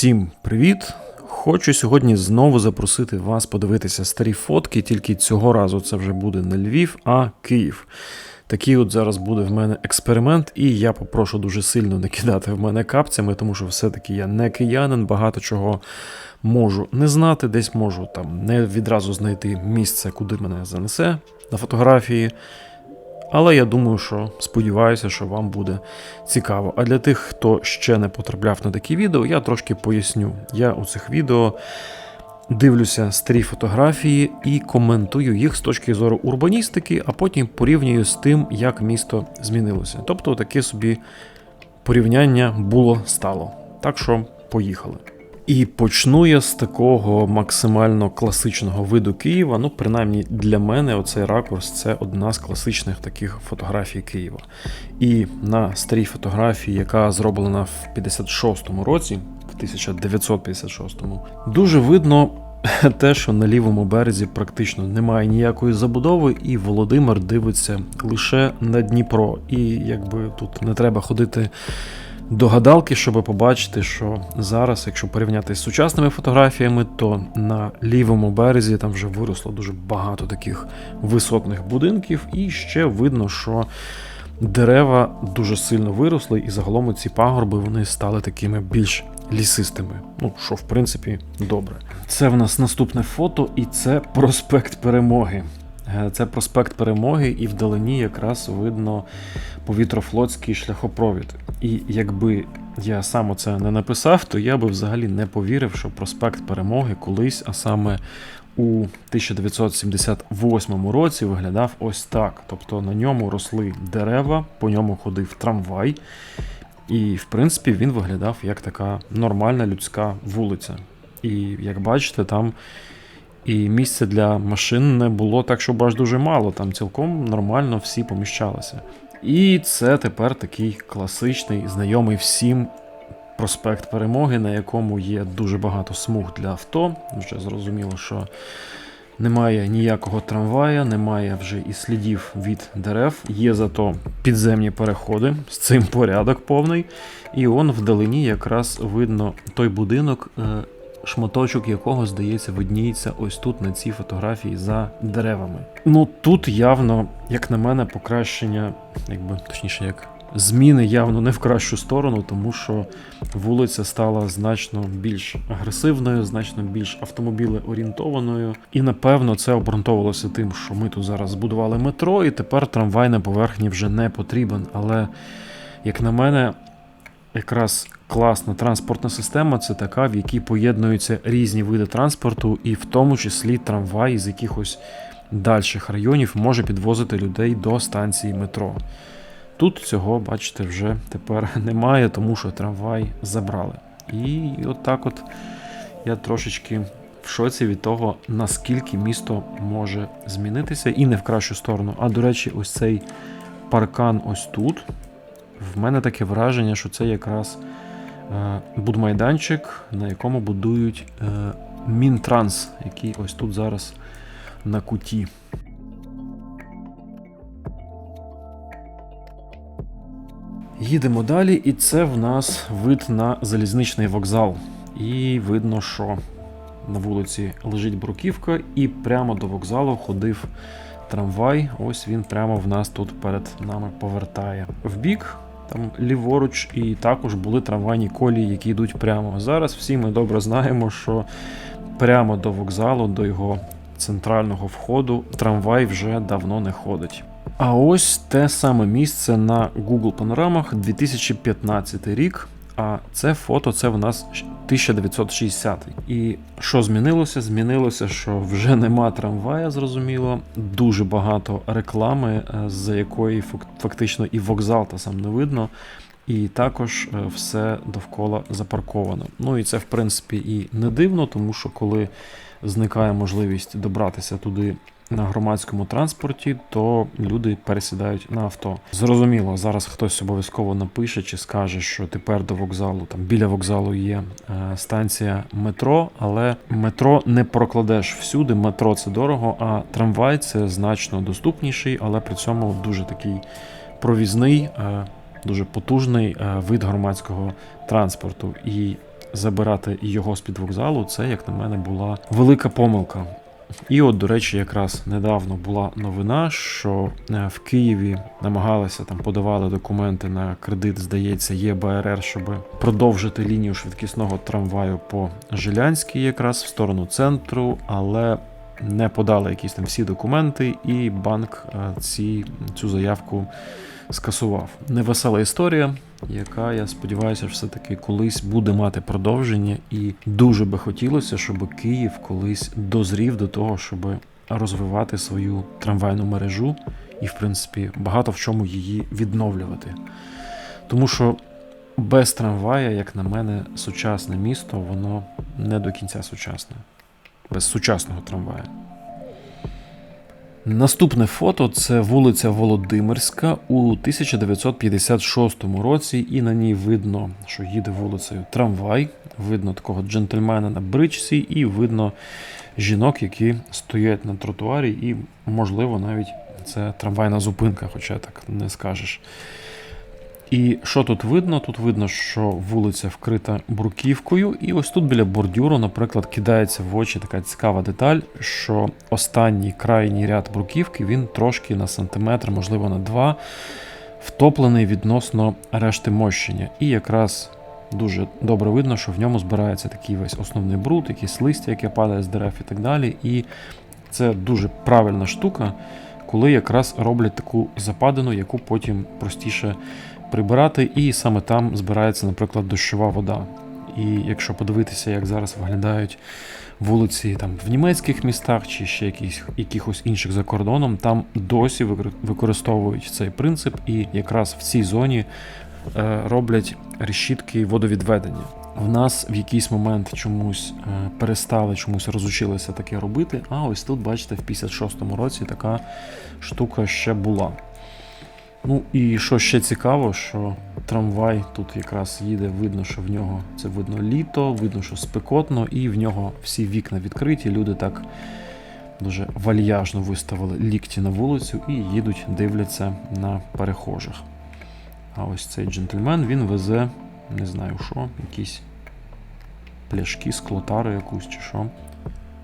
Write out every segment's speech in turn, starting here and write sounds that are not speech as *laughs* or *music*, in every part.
Всім привіт! Хочу сьогодні знову запросити вас подивитися старі фотки, тільки цього разу це вже буде не Львів, а Київ. Такий от зараз буде в мене експеримент, і я попрошу дуже сильно не кидати в мене капцями, тому що все-таки я не киянин, багато чого можу не знати, десь можу там не відразу знайти місце, куди мене занесе на фотографії. Але я думаю, що сподіваюся, що вам буде цікаво. А для тих, хто ще не потрапляв на такі відео, я трошки поясню. Я у цих відео дивлюся старі фотографії і коментую їх з точки зору урбаністики, а потім порівнюю з тим, як місто змінилося. Тобто таке собі порівняння було стало. Так що поїхали. І почну я з такого максимально класичного виду Києва. Ну, принаймні для мене, оцей ракурс це одна з класичних таких фотографій Києва. І на старій фотографії, яка зроблена в 56-му році, в 1956-му, дуже видно. *laughs* Те, що на лівому березі практично немає ніякої забудови, і Володимир дивиться лише на Дніпро. І якби тут не треба ходити до гадалки, щоб побачити, що зараз, якщо порівняти з сучасними фотографіями, то на лівому березі там вже виросло дуже багато таких висотних будинків, і ще видно, що дерева дуже сильно виросли, і загалом ці пагорби вони стали такими більш лісистими. Ну, що в принципі добре. Це в нас наступне фото, і це проспект Перемоги. Е, Це проспект Перемоги, і вдалині якраз видно повітрофлотський шляхопровід. І якби я сам оце не написав, то я би взагалі не повірив, що проспект Перемоги колись, а саме у 1978 році виглядав ось так. Тобто на ньому росли дерева, по ньому ходив трамвай, і в принципі він виглядав як така нормальна людська вулиця. І як бачите, там і місця для машин не було так, щоб аж дуже мало. Там цілком нормально всі поміщалися. І це тепер такий класичний, знайомий всім проспект Перемоги, на якому є дуже багато смуг для авто. Вже зрозуміло, що немає ніякого трамвая, немає вже і слідів від дерев. Є зато підземні переходи, з цим порядок повний. І он вдалині якраз видно той будинок. Шматочок якого, здається, видніється ось тут на цій фотографії за деревами. Ну тут явно, як на мене, покращення, якби точніше, як зміни явно не в кращу сторону, тому що вулиця стала значно більш агресивною, значно більш автомобілеорієнтованою. І напевно це обґрунтовувалося тим, що ми тут зараз збудували метро, і тепер трамвай на поверхні вже не потрібен. Але, як на мене, якраз класна транспортна система це така, в якій поєднуються різні види транспорту, і в тому числі трамвай з якихось дальших районів може підвозити людей до станції метро. Тут цього, бачите, вже тепер *laughs* немає, тому що трамвай забрали. І от так от я трошечки в шоці від того, наскільки місто може змінитися, і не в кращу сторону. А до речі, ось цей паркан ось тут. В мене таке враження, що це якраз е, будмайданчик, на якому будують е, Мінтранс, який ось тут зараз на куті. Їдемо далі, і це в нас вид на залізничний вокзал. І видно, що на вулиці лежить бруківка, і прямо до вокзалу ходив трамвай. Ось він прямо в нас тут перед нами повертає. В бік, там ліворуч, і також були трамвайні колії, які йдуть прямо. Зараз всі ми добре знаємо, що прямо до вокзалу, до його центрального входу, трамвай вже давно не ходить. А ось те саме місце на Google панорамах 2015 рік. А це фото це в нас 1960. І що змінилося? Змінилося, що вже нема трамвая, зрозуміло. Дуже багато реклами, е, з якої фак- фактично і вокзал та сам не видно. І також е, все довкола запарковано. Ну і це, в принципі, і не дивно, тому що коли зникає можливість добратися туди на громадському транспорті, то люди пересідають на авто. Зрозуміло, зараз хтось обов'язково напише чи скаже, що тепер до вокзалу, там біля вокзалу є е, станція метро, але метро не прокладеш всюди. Метро це дорого, а трамвай це значно доступніший, але при цьому дуже такий провізний, е, дуже потужний е, вид громадського транспорту. І забирати його з під вокзалу, це, як на мене, була велика помилка. І от, до речі, якраз недавно була новина, що е, в Києві намагалися там подавали документи на кредит, здається, ЄБРР, щоб продовжити лінію швидкісного трамваю по Жилянській, якраз в сторону центру, але не подали якісь там всі документи, і банк е, ці, цю заявку скасував. Невесела історія, яка, я сподіваюся, все-таки колись буде мати продовження, і дуже би хотілося, щоб Київ колись дозрів до того, щоб розвивати свою трамвайну мережу і, в принципі, багато в чому її відновлювати. Тому що без трамвая, як на мене, сучасне місто, воно не до кінця сучасне. Без сучасного трамвая. Наступне фото це вулиця Володимирська у 1956 році, і на ній видно, що їде вулицею трамвай. Видно такого джентльмена на бричці, і видно жінок, які стоять на тротуарі, і, можливо, навіть це трамвайна зупинка, хоча так не скажеш. І що тут видно? Тут видно, що вулиця вкрита бруківкою, і ось тут біля бордюру, наприклад, кидається в очі така цікава деталь, що останній крайній ряд бруківки він трошки на сантиметр, можливо, на два, втоплений відносно решти мощення. І якраз дуже добре видно, що в ньому збирається такий весь основний бруд, якісь листя, яке падає з дерев і так далі. І це дуже правильна штука, коли якраз роблять таку западину, яку потім простіше прибирати, і саме там збирається, наприклад, дощова вода. І якщо подивитися, як зараз виглядають вулиці там в німецьких містах чи ще якісь, якихось інших за кордоном, там досі використовують цей принцип, і якраз в цій зоні е, роблять решітки водовідведення. В нас в якийсь момент чомусь е, перестали, чомусь розучилися таке робити. А ось тут, бачите, в 56-му році така штука ще була. Ну і що ще цікаво, що трамвай тут якраз їде, видно, що в нього це видно літо, видно, що спекотно, і в нього всі вікна відкриті. Люди так дуже вальяжно виставили лікті на вулицю і їдуть, дивляться на перехожих. А ось цей джентльмен він везе, не знаю що, якісь пляшки, склотару якусь чи що.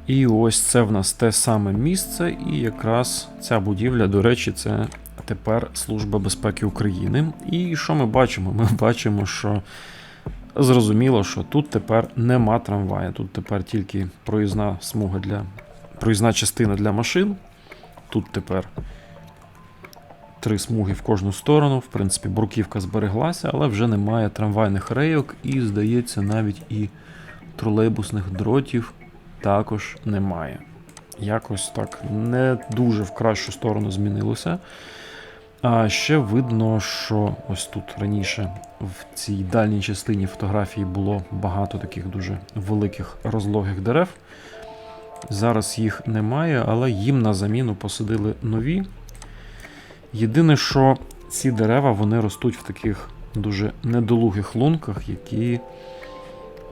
І ось це в нас те саме місце, і якраз ця будівля, до речі, це тепер Служба безпеки України. І що ми бачимо? Ми бачимо, що зрозуміло, що тут тепер нема трамвая, тут тепер тільки проїзна смуга для проїзна частина для машин. Тут тепер три смуги в кожну сторону. В принципі, бруківка збереглася, але вже немає трамвайних рейок, і, здається, навіть і тролейбусних дротів також немає. Якось так не дуже в кращу сторону змінилося. А ще видно, що ось тут раніше в цій дальній частині фотографії було багато таких дуже великих розлогих дерев. Зараз їх немає, але їм на заміну посадили нові. Єдине, що ці дерева вони ростуть в таких дуже недолугих лунках, які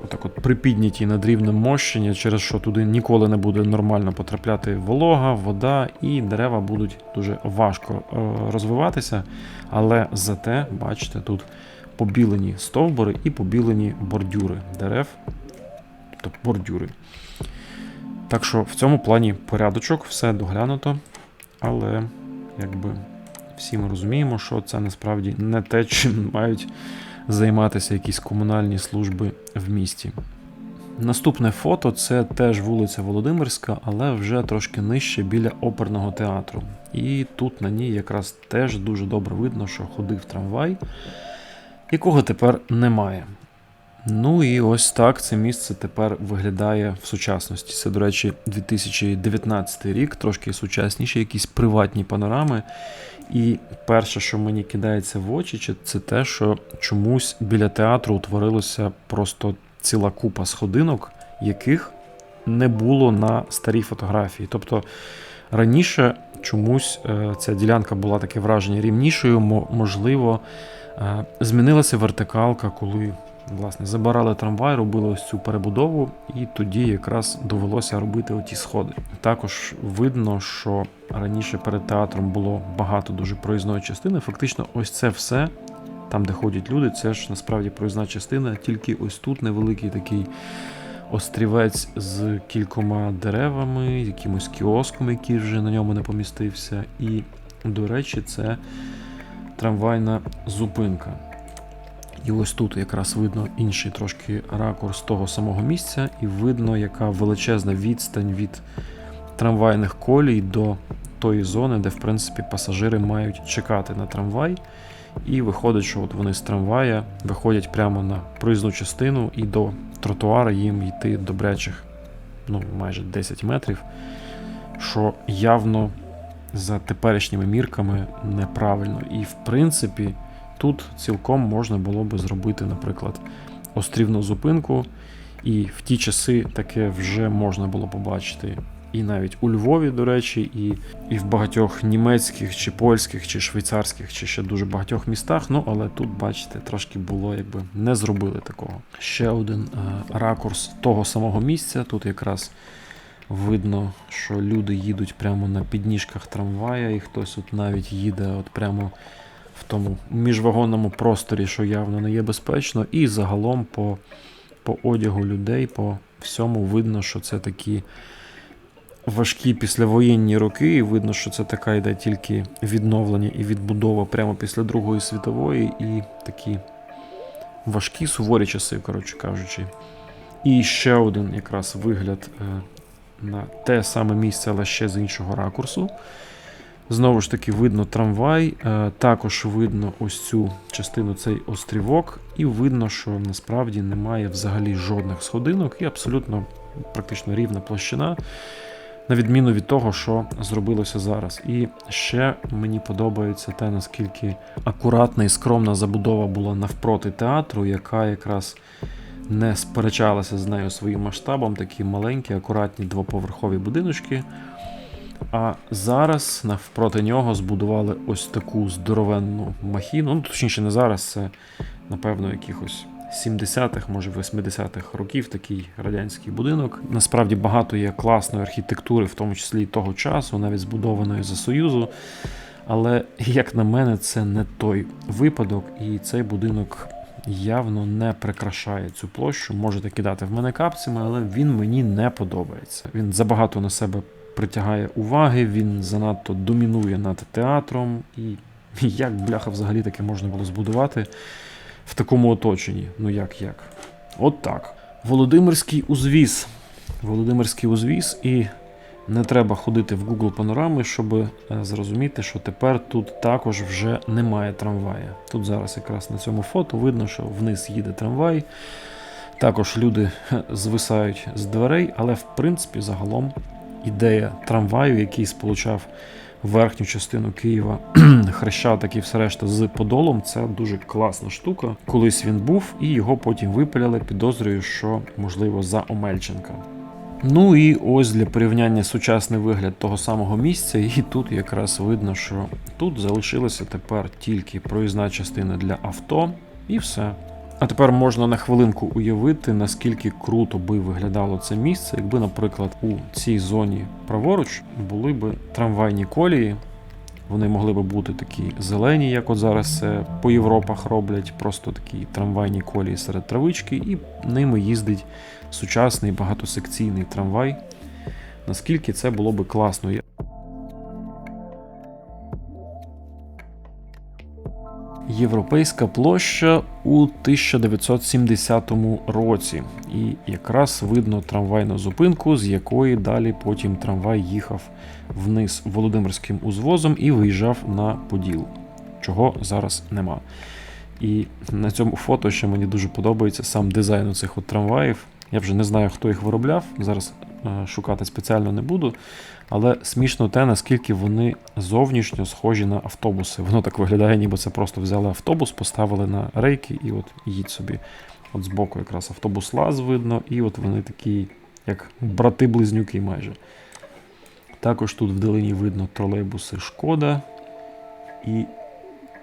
отак от припідняті над рівнем мощення, через що туди ніколи не буде нормально потрапляти волога, вода, і дерева будуть дуже важко е, розвиватися. Але зате, бачите, тут побілені стовбури і побілені бордюри дерев, тобто бордюри. Так що в цьому плані порядочок, все доглянуто, але якби всі ми розуміємо, що це насправді не те, чим мають займатися якісь комунальні служби в місті. Наступне фото це теж вулиця Володимирська, але вже трошки нижче біля оперного театру. І тут на ній якраз теж дуже добре видно, що ходив трамвай, якого тепер немає. Ну і ось так це місце тепер виглядає в сучасності. Це, до речі, 2019 рік, трошки сучасніші, якісь приватні панорами. І перше, що мені кидається в очі, це те, що чомусь біля театру утворилося просто ціла купа сходинок, яких не було на старій фотографії. Тобто раніше чомусь е, ця ділянка була таке враження рівнішою, можливо, е, змінилася вертикалка, коли. Власне, забирали трамвай, робили ось цю перебудову, і тоді якраз довелося робити оті сходи. Також видно, що раніше перед театром було багато дуже проїзної частини. Фактично, ось це все там, де ходять люди, це ж насправді проїзна частина, тільки ось тут невеликий такий острівець з кількома деревами, якимось кіоском, який вже на ньому не помістився. І, до речі, це трамвайна зупинка. І ось тут якраз видно інший трошки ракурс того самого місця, і видно, яка величезна відстань від трамвайних колій до тої зони, де в принципі пасажири мають чекати на трамвай. І виходить, що от вони з трамвая виходять прямо на проїзну частину і до тротуара їм йти добрячих ну, майже 10 метрів, що явно за теперішніми мірками неправильно. І в принципі, тут цілком можна було би зробити, наприклад, острівну зупинку. І в ті часи таке вже можна було побачити. І навіть у Львові, до речі, і, і в багатьох німецьких, чи польських, чи швейцарських, чи ще дуже багатьох містах. Ну, але тут, бачите, трошки було, якби не зробили такого. Ще один е, ракурс того самого місця. Тут якраз видно, що люди їдуть прямо на підніжках трамвая, і хтось от навіть їде от прямо в тому міжвагонному просторі, що явно не є безпечно. І загалом по, по одягу людей, по всьому видно, що це такі важкі післявоєнні роки, і видно, що це така йде тільки відновлення і відбудова прямо після Другої світової, і такі важкі суворі часи, коротше кажучи. І ще один якраз вигляд е, на те саме місце, але ще з іншого ракурсу. Знову ж таки, видно трамвай, е, також видно ось цю частину, цей острівок, і видно, що насправді немає взагалі жодних сходинок і абсолютно практично рівна площина на відміну від того, що зробилося зараз. І ще мені подобається те, наскільки акуратна і скромна забудова була навпроти театру, яка якраз не сперечалася з нею своїм масштабом, такі маленькі, акуратні двоповерхові будиночки. А зараз навпроти нього збудували ось таку здоровенну махіну. Ну, точніше, не зараз, це, напевно, якихось 70-х, може 80-х років такий радянський будинок. Насправді багато є класної архітектури, в тому числі того часу, навіть збудованої за Союзу. Але, як на мене, це не той випадок, і цей будинок явно не прикрашає цю площу. Можете кидати в мене капцями, але він мені не подобається. Він забагато на себе притягає уваги, він занадто домінує над театром. І *laughs* як бляха взагалі таке можна було збудувати в такому оточенні. Ну як як? От так. Володимирський узвіз. Володимирський узвіз, і не треба ходити в Google панорами, щоб е, зрозуміти, що тепер тут також вже немає трамвая. Тут зараз якраз на цьому фото видно, що вниз їде трамвай. Також люди *laughs* звисають з дверей, але в принципі загалом ідея трамваю, який сполучав верхню частину Києва, *clears throat* хрещатик і все решта з Подолом. Це дуже класна штука. Колись він був, і його потім випиляли. Підозрюю, що можливо за Омельченка. Ну і ось для порівняння сучасний вигляд того самого місця, і тут якраз видно, що тут залишилася тепер тільки проїзна частина для авто, і все. А тепер можна на хвилинку уявити, наскільки круто би виглядало це місце, якби, наприклад, у цій зоні праворуч були б трамвайні колії. Вони могли би бути такі зелені, як от зараз це по Європах роблять, просто такі трамвайні колії серед травички, і ними їздить сучасний багатосекційний трамвай. Наскільки це було би класно. Європейська площа у 1970 році, і якраз видно трамвайну зупинку, з якої далі потім трамвай їхав вниз Володимирським узвозом і виїжджав на Поділ, чого зараз нема. І на цьому фото ще мені дуже подобається сам дизайн цих от трамваїв. Я вже не знаю, хто їх виробляв. Зараз е, шукати спеціально не буду. Але смішно те, наскільки вони зовнішньо схожі на автобуси. Воно так виглядає, ніби це просто взяли автобус, поставили на рейки і от їдь собі. От збоку якраз автобус лаз видно, і от вони такі, як брати-близнюки майже. Також тут вдалині видно тролейбуси Шкода. І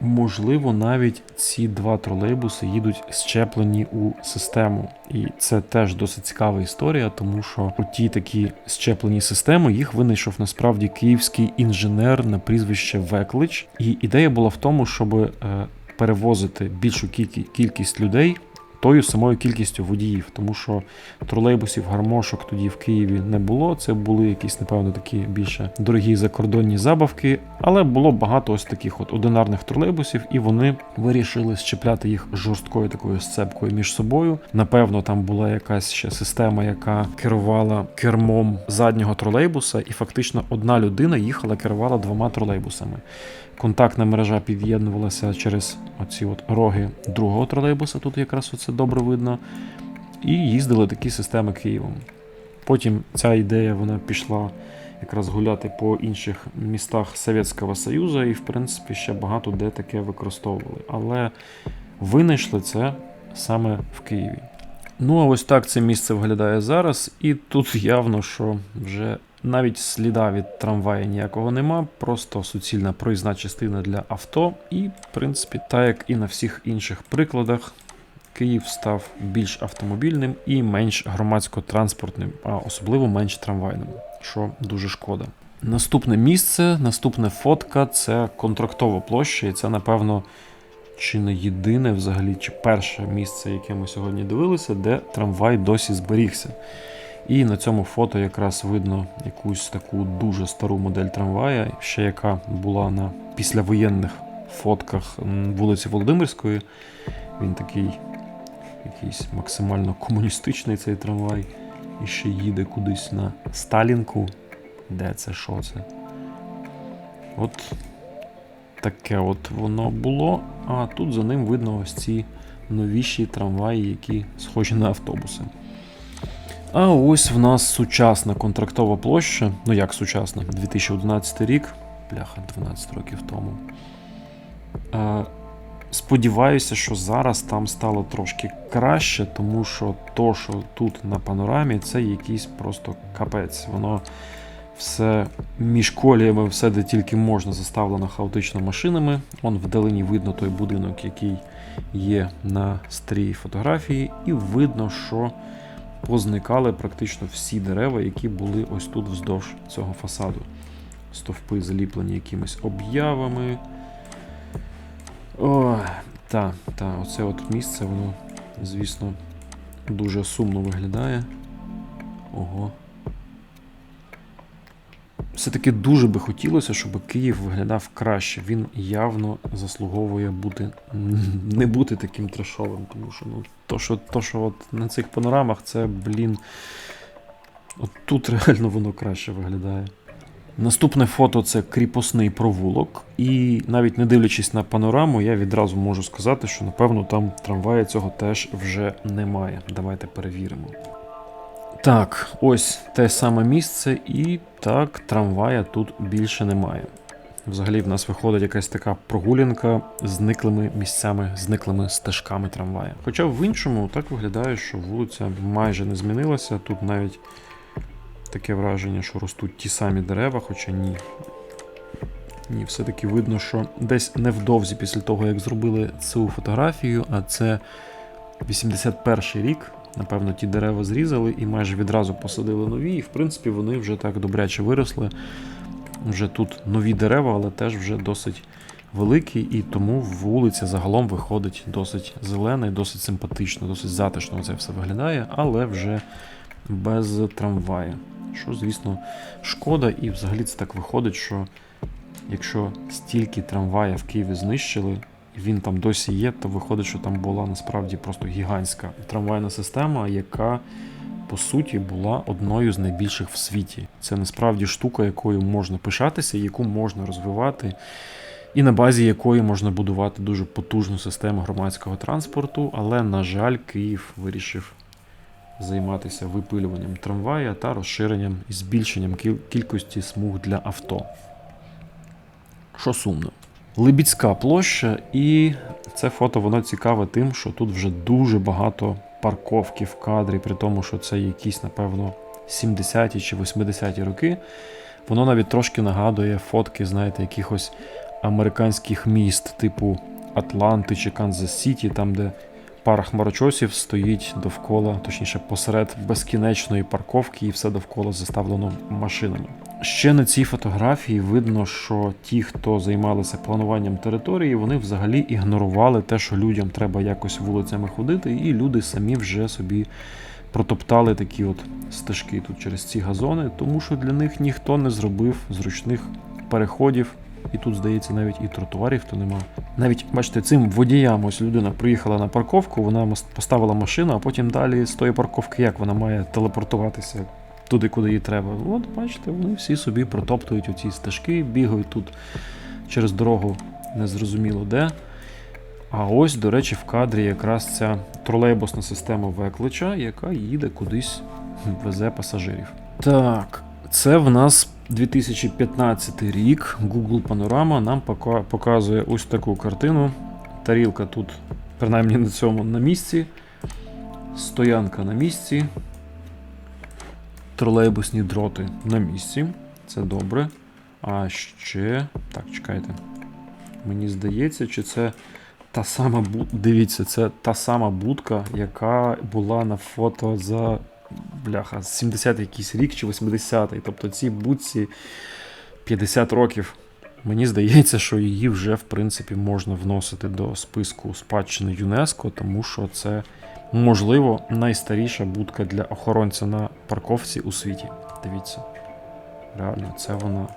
Можливо, навіть ці два тролейбуси їдуть щеплені у систему. І це теж досить цікава історія, тому що ті такі щеплені системи їх винайшов насправді київський інженер на прізвище Веклич. І ідея була в тому, щоб е, перевозити більшу кількі- кількість людей тою самою кількістю водіїв, тому що тролейбусів, гармошок тоді в Києві не було. Це були якісь, напевно, такі більше дорогі закордонні забавки, але було багато ось таких от одинарних тролейбусів, і вони вирішили щепляти їх жорсткою такою сцепкою між собою. Напевно, там була якась ще система, яка керувала кермом заднього тролейбуса, і фактично одна людина їхала, керувала двома тролейбусами. Контактна мережа під'єднувалася через оці от роги другого тролейбуса, тут якраз оце добре видно. І їздили такі системи Києвом. Потім ця ідея вона пішла якраз гуляти по інших містах Совєтського Союзу, і, в принципі, ще багато де таке використовували. Але винайшли це саме в Києві. Ну, а ось так це місце виглядає зараз, і тут явно, що вже навіть сліда від трамвая ніякого нема, просто суцільна проїзна частина для авто. І, в принципі, так як і на всіх інших прикладах, Київ став більш автомобільним і менш громадсько-транспортним, а особливо менш трамвайним, що дуже шкода. Наступне місце, наступна фотка це контрактова площа, і це, напевно, чи не єдине взагалі, чи перше місце, яке ми сьогодні дивилися, де трамвай досі зберігся. І на цьому фото якраз видно якусь таку дуже стару модель трамвая, ще яка була на післявоєнних фотках вулиці Володимирської. Він такий якийсь максимально комуністичний цей трамвай. І ще їде кудись на Сталінку. Де це, що це? От таке от воно було. А тут за ним видно ось ці новіші трамваї, які схожі на автобуси. А ось в нас сучасна контрактова площа. Ну як сучасна? 2011 рік. Бляха, 12 років тому. Сподіваюся, що зараз там стало трошки краще, тому що то, що тут на панорамі, це якийсь просто капець. Воно все між коліями, все де тільки можна, заставлено хаотично машинами. Вон вдалині видно той будинок, який є на старій фотографії, і видно, що позникали практично всі дерева, які були ось тут вздовж цього фасаду. Стовпи заліплені якимись об'явами. О, та, та, оце от місце, воно, звісно, дуже сумно виглядає. Ого. Все-таки дуже би хотілося, щоб Київ виглядав краще. Він явно заслуговує бути *laughs* не бути таким трешовим, тому що ну, то, що, то, що от на цих панорамах, це, блін. От тут реально воно краще виглядає. Наступне фото це кріпосний провулок, і навіть не дивлячись на панораму, я відразу можу сказати, що напевно там трамвая цього теж вже немає. Давайте перевіримо. Так, ось те саме місце, і так, трамвая тут більше немає. Взагалі в нас виходить якась така прогулянка з зниклими місцями, зниклими стежками трамвая. Хоча в іншому так виглядає, що вулиця майже не змінилася. Тут навіть таке враження, що ростуть ті самі дерева, хоча ні. Ні, все-таки видно, що десь невдовзі після того, як зробили цю фотографію, а це 81 рік. Напевно, ті дерева зрізали і майже відразу посадили нові. І в принципі вони вже так добряче виросли. Вже тут нові дерева, але теж вже досить великі, і тому вулиця загалом виходить досить зелена і досить симпатично, досить затишно це все виглядає, але вже без трамвая. Що, звісно, шкода, і взагалі це так виходить, що якщо стільки трамвая в Києві знищили, він там досі є, то виходить, що там була насправді просто гігантська трамвайна система, яка по суті була одною з найбільших в світі. Це насправді штука, якою можна пишатися, яку можна розвивати, і на базі якої можна будувати дуже потужну систему громадського транспорту. Але, на жаль, Київ вирішив займатися випилюванням трамвая та розширенням і збільшенням кількості смуг для авто. Що сумно. Либідська площа, і це фото воно цікаве тим, що тут вже дуже багато парковки в кадрі, при тому, що це якісь, напевно, 70-ті чи 80-ті роки. Воно навіть трошки нагадує фотки, знаєте, якихось американських міст, типу Атланти чи Канзас Сіті, там, де пара хмарочосів стоїть довкола, точніше, посеред безкінечної парковки, і все довкола заставлено машинами. Ще на цій фотографії видно, що ті, хто займалися плануванням території, вони взагалі ігнорували те, що людям треба якось вулицями ходити, і люди самі вже собі протоптали такі от стежки тут через ці газони, тому що для них ніхто не зробив зручних переходів. І тут, здається, навіть і тротуарів то нема. Навіть, бачите, цим водіям ось людина приїхала на парковку, вона поставила машину, а потім далі з тої парковки як вона має телепортуватися туди, куди їй треба. От, бачите, вони всі собі протоптують оці стежки, бігають тут через дорогу незрозуміло де. А ось, до речі, в кадрі якраз ця тролейбусна система Веклича, яка їде кудись, везе пасажирів. Так, це в нас 2015 рік. Google Panorama нам показує ось таку картину. Тарілка тут, принаймні на цьому, на місці. Стоянка на місці. Тролейбусні дроти на місці. Це добре. А ще. Так, чекайте. Мені здається, чи це та сама будка. Дивіться, це та сама будка, яка була на фото за бляха, 70 якийсь рік чи 80-й. Тобто цій будці 50 років. Мені здається, що її вже в принципі можна вносити до списку спадщини ЮНЕСКО, тому що це можливо найстаріша будка для охоронця на парковці у світі. Дивіться. Реально, це вона.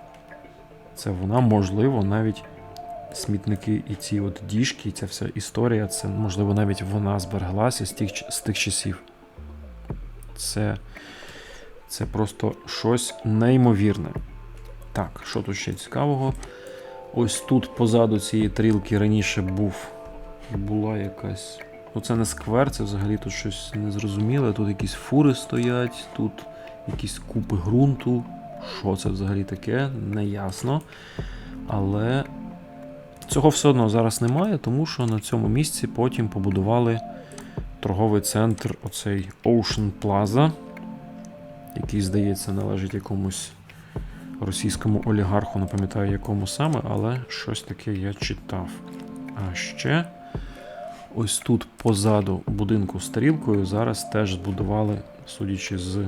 Це вона, можливо, навіть смітники і ці от діжки, і ця вся історія, це можливо навіть вона збереглася з тих, з тих часів. Це, це просто щось неймовірне. Так, що тут ще цікавого? Ось тут позаду цієї тарілки раніше був, була якась. Ну це не сквер, це взагалі тут щось незрозуміле. Тут якісь фури стоять, тут якісь купи ґрунту. Що це взагалі таке? Неясно. Але цього все одно зараз немає, тому що на цьому місці потім побудували торговий центр, оцей Ocean Plaza, який, здається, належить якомусь російському олігарху, не пам'ятаю якому саме, але щось таке я читав. А ще ось тут позаду будинку з тарілкою зараз теж збудували, судячи з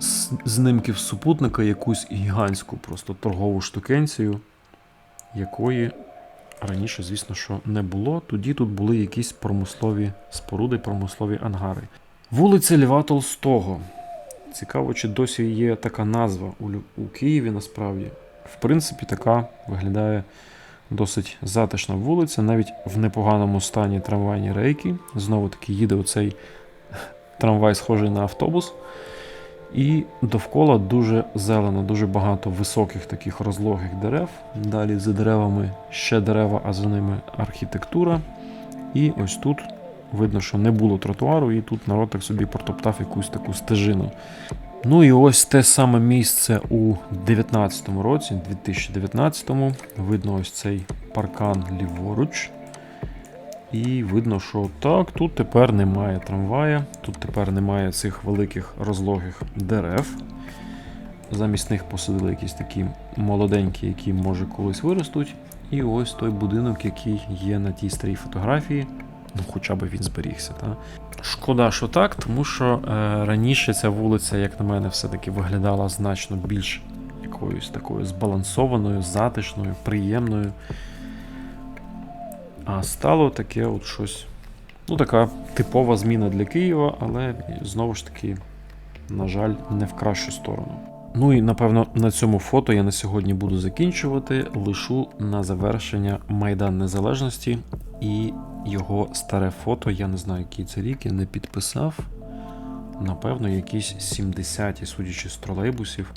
з знімків супутника, якусь гігантську просто торгову штукенцію, якої раніше, звісно, що не було. Тоді тут були якісь промислові споруди, промислові ангари. Вулиця Льва Толстого. Цікаво, чи досі є така назва у Києві насправді. В принципі, така виглядає досить затишна вулиця, навіть в непоганому стані трамвайні рейки. Знову таки їде оцей трамвай, схожий на автобус. І довкола дуже зелено, дуже багато високих таких розлогих дерев. Далі за деревами ще дерева, а за ними архітектура. І ось тут видно, що не було тротуару, і тут народ так собі протоптав якусь таку стежину. Ну і ось те саме місце у 19-му році, 2019-му. Видно ось цей паркан ліворуч. І видно, що так, тут тепер немає трамвая, тут тепер немає цих великих розлогих дерев. Замість них посадили якісь такі молоденькі, які може колись виростуть. І ось той будинок, який є на тій старій фотографії. Ну, хоча б він зберігся. Та? Шкода, що так, тому що е, раніше ця вулиця, як на мене, все-таки виглядала значно більш якоюсь такою збалансованою, затишною, приємною. А стало таке от щось. Ну, така типова зміна для Києва, але знову ж таки, на жаль, не в кращу сторону. Ну і напевно на цьому фото я на сьогодні буду закінчувати. Лишу на завершення Майдан Незалежності і його старе фото. Я не знаю, який це рік, я не підписав. Напевно, якісь 70-ті, судячи з тролейбусів.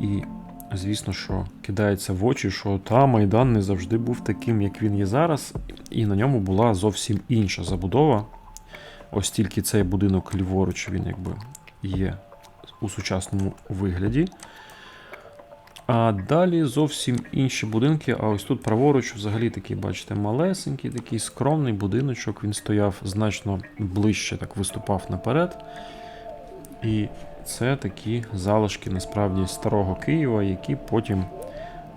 І звісно, що кидається в очі, що та Майдан не завжди був таким, як він є зараз, і на ньому була зовсім інша забудова. Ось тільки цей будинок ліворуч він якби є у сучасному вигляді. А далі зовсім інші будинки. А ось тут праворуч, взагалі такий, бачите, малесенький, такий скромний будиночок. Він стояв значно ближче, так виступав наперед. І це такі залишки насправді старого Києва, які потім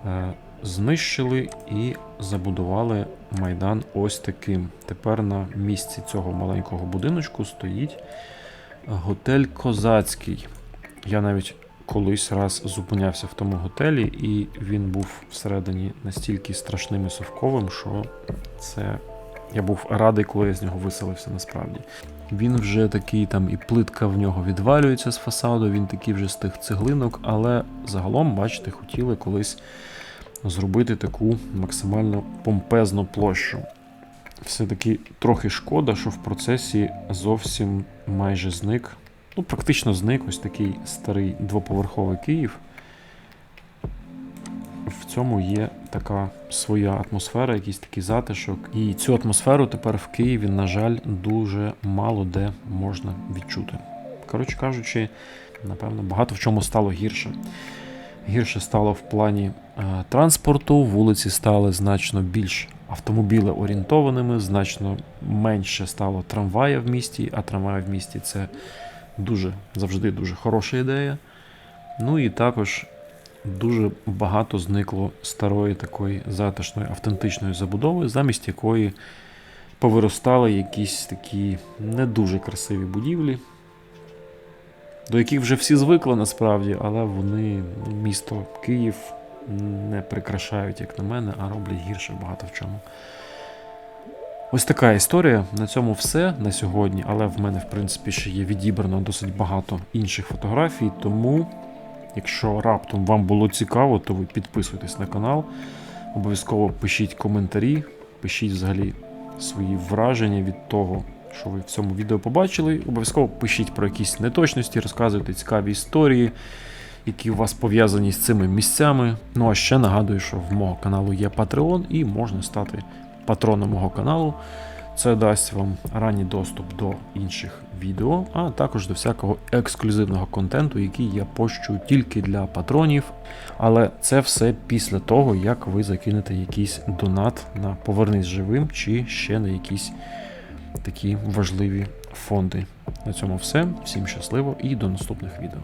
е, знищили і забудували майдан ось таким. Тепер на місці цього маленького будиночку стоїть готель Козацький. Я навіть колись раз зупинявся в тому готелі, і він був всередині настільки страшним і совковим, що це я був радий, коли я з нього виселився насправді. Він вже такий там і плитка в нього відвалюється з фасаду, він такий вже з тих цеглинок, але загалом, бачите, хотіли колись зробити таку максимально помпезну площу. Все-таки трохи шкода, що в процесі зовсім майже зник. Ну, практично зник ось такий старий двоповерховий Київ. В цьому є така своя атмосфера, якийсь такий затишок. І цю атмосферу тепер в Києві, на жаль, дуже мало де можна відчути. Коротше кажучи, напевно, багато в чому стало гірше. Гірше стало в плані е, транспорту, вулиці стали значно більш автомобілеорієнтованими, значно менше стало трамваїв в місті, а трамваї в місті це дуже завжди дуже хороша ідея. Ну і також дуже багато зникло старої такої затишної автентичної забудови, замість якої повиростали якісь такі не дуже красиві будівлі, до яких вже всі звикли насправді, але вони ну, місто Київ не прикрашають, як на мене, а роблять гірше багато в чому. Ось така історія. На цьому все на сьогодні, але в мене, в принципі, ще є відібрано досить багато інших фотографій, тому. Якщо раптом вам було цікаво, то ви підписуйтесь на канал. Обов'язково пишіть коментарі, пишіть взагалі свої враження від того, що ви в цьому відео побачили. Обов'язково пишіть про якісь неточності, розказуйте цікаві історії, які у вас пов'язані з цими місцями. Ну а ще нагадую, що в мого каналу є Patreon і можна стати патроном мого каналу. Це дасть вам ранній доступ до інших відео, а також до всякого ексклюзивного контенту, який я пощу тільки для патронів. Але це все після того, як ви закинете якийсь донат на Повернись живим чи ще на якісь такі важливі фонди. На цьому все. Всім щасливо і до наступних відео.